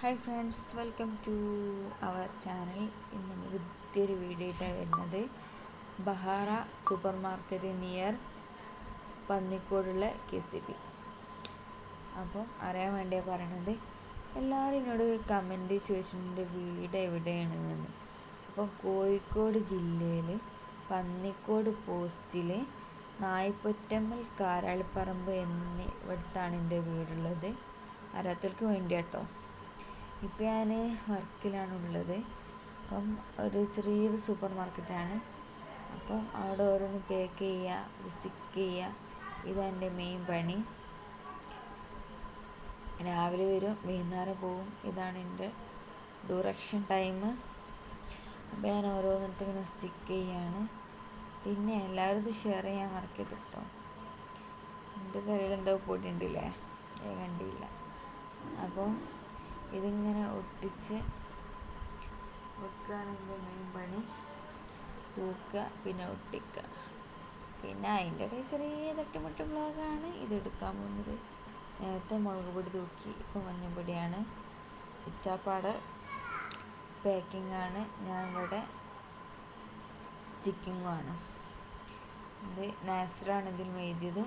Hi friends welcome to our channel ഇന്ന് വൃത്തിയൊരു video ആയിട്ടാണ് വരുന്നത്. ബഹാറ സൂപ്പർ മാർക്കറ്റ് നിയർ പന്നിക്കോടുള്ള കെ സി ബി. അപ്പം അറിയാൻ വേണ്ടിയാണ് പറയണത്. എല്ലാവരും എന്നോട് കമന്റ് ചോദിച്ചിട്ടുണ്ട് വീട് എവിടെയാണ് എന്ന് അപ്പം കോഴിക്കോട് ജില്ലയിൽ പന്നിക്കോട് പോസ്റ്റിൽ നായ്പൊറ്റമ്മൽ കാരാളിപ്പറമ്പ് എന്നിവിടത്താണ് എന്റെ വീടുള്ളത്. അറിയാത്തവർക്ക് വേണ്ടി കേട്ടോ ഇപ്പം ഞാൻ വർക്കിലാണുള്ളത്. അപ്പം ഒരു ചെറിയൊരു സൂപ്പർ മാർക്കറ്റാണ്. അപ്പം അവിടെ ഓരോന്ന് പാക്ക് ചെയ്യുക സ്റ്റിക്ക് ചെയ്യുക. ഇതാണ് എന്റെ മെയിൻ പണി. രാവിലെ വരും വൈകുന്നേരം പോവും. ഇതാണ് എന്റെ ഡ്യൂറക്ഷൻ ടൈം അപ്പോൾ ഞാൻ ഓരോന്നിടത്ത് ഇങ്ങനെ സ്റ്റിക്ക് ചെയ്യാണ് പിന്നെ എല്ലാവരും ഇത് ഷെയർ ചെയ്യാൻ മറക്കരുത് കേട്ടോ എന്റെ തലയിൽ എന്തോ പൊടിയുണ്ടല്ലേ? കണ്ടില്ല. അപ്പോൾ ഇതിങ്ങനെ ഒട്ടിച്ച് എന്റെ മെയിൻ പണി. തൂക്കുക പിന്നെ ഒട്ടിക്കുക. പിന്നെ അതിന്റെ ഇടയിൽ ചെറിയ തട്ടിമുട്ട് ബ്ലോഗാണ് ഇതെടുക്കാൻ പോകുന്നത്. നേരത്തെ മുളക് പൊടി തൂക്കി ഇപ്പോൾ മഞ്ഞൾപ്പൊടിയാണ്. പാക്കിംഗ് ആണ് ഞാൻ ഇവിടെ സ്റ്റിക്കിങ്ങുമാണ് ഇത് നാച്ചുറാണ് ഇതിൽ എഴുതിയത്.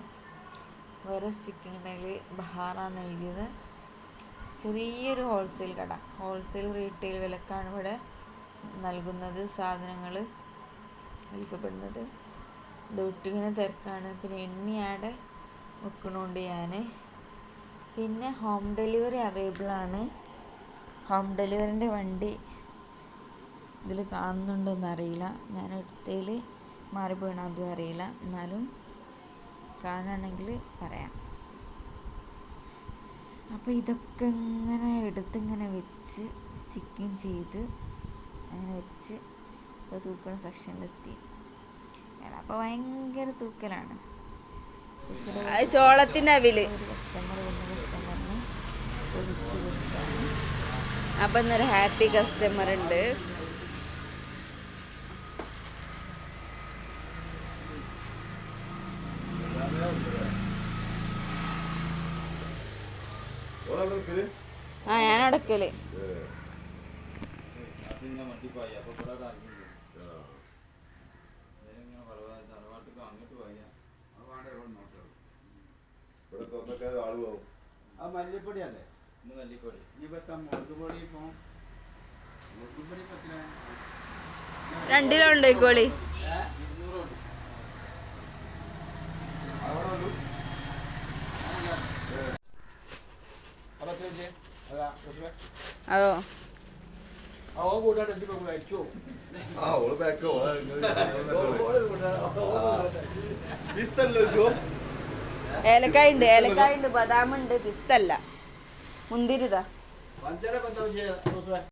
വേറെ സ്റ്റിക്കിംഗ് ഉണ്ടെങ്കിൽ ബഹാറാണ് എഴുതിയത്. ചെറിയൊരു ഹോൾസെയിൽ കട. ഹോൾസെയിൽ റീറ്റെയിൽ വിലക്കാണ് ഇവിടെ നൽകുന്നത് സാധനങ്ങൾ വിൽക്കപ്പെടുന്നത്. ഇത് ഒട്ടിങ്ങനെ തിരക്കാണ്. പിന്നെ എണ്ണിയാടെ വെക്കണോണ്ട് ഞാൻ പിന്നെ ഹോം ഡെലിവറി അവൈലബിൾ ആണ്. ഹോം ഡെലിവറിന്റെ വണ്ടി ഇതിൽ കാണുന്നുണ്ടോയെന്ന് അറിയില്ല. ഞാൻ എടുത്തതിൽ മാറിപ്പോയണോ അതും അറിയില്ല. എന്നാലും കാണുകയാണെങ്കിൽ പറയാം. അപ്പോൾ ഇതൊക്കെ ഇങ്ങനെ എടുത്തിങ്ങനെ വെച്ച് സ്റ്റിക്കിങ് ചെയ്ത് അങ്ങനെ വെച്ച് ഇപ്പോൾ തൂക്കണ സെക്ഷനിലെത്തി അപ്പോൾ ഭയങ്കര തൂക്കലാണ്. ചോളത്തിന്റെ അവിൽ. ഒരു കസ്റ്റമർ വന്ന കസ്റ്റമറിന് വിട്ട് കൊടുത്താണ് അപ്പൊ ഇന്നൊരു ഹാപ്പി കസ്റ്റമർ ഉണ്ട്. ആ ഞാൻ അടക്കൽ ആ. മല്ലിപ്പൊടിയല്ലേ? ഇനിയിപ്പോ മുളക് പൊടി ഇപ്പൊ മുളക് പൊടി പറ്റില്ല രണ്ടിലോ ഇഷ്ടല്ലോ ഏലക്കായ ഉണ്ട് ഏലക്കായ ഉണ്ട് ബദാം ഉണ്ട് പിസ്തല്ല മുന്തിരിതാ.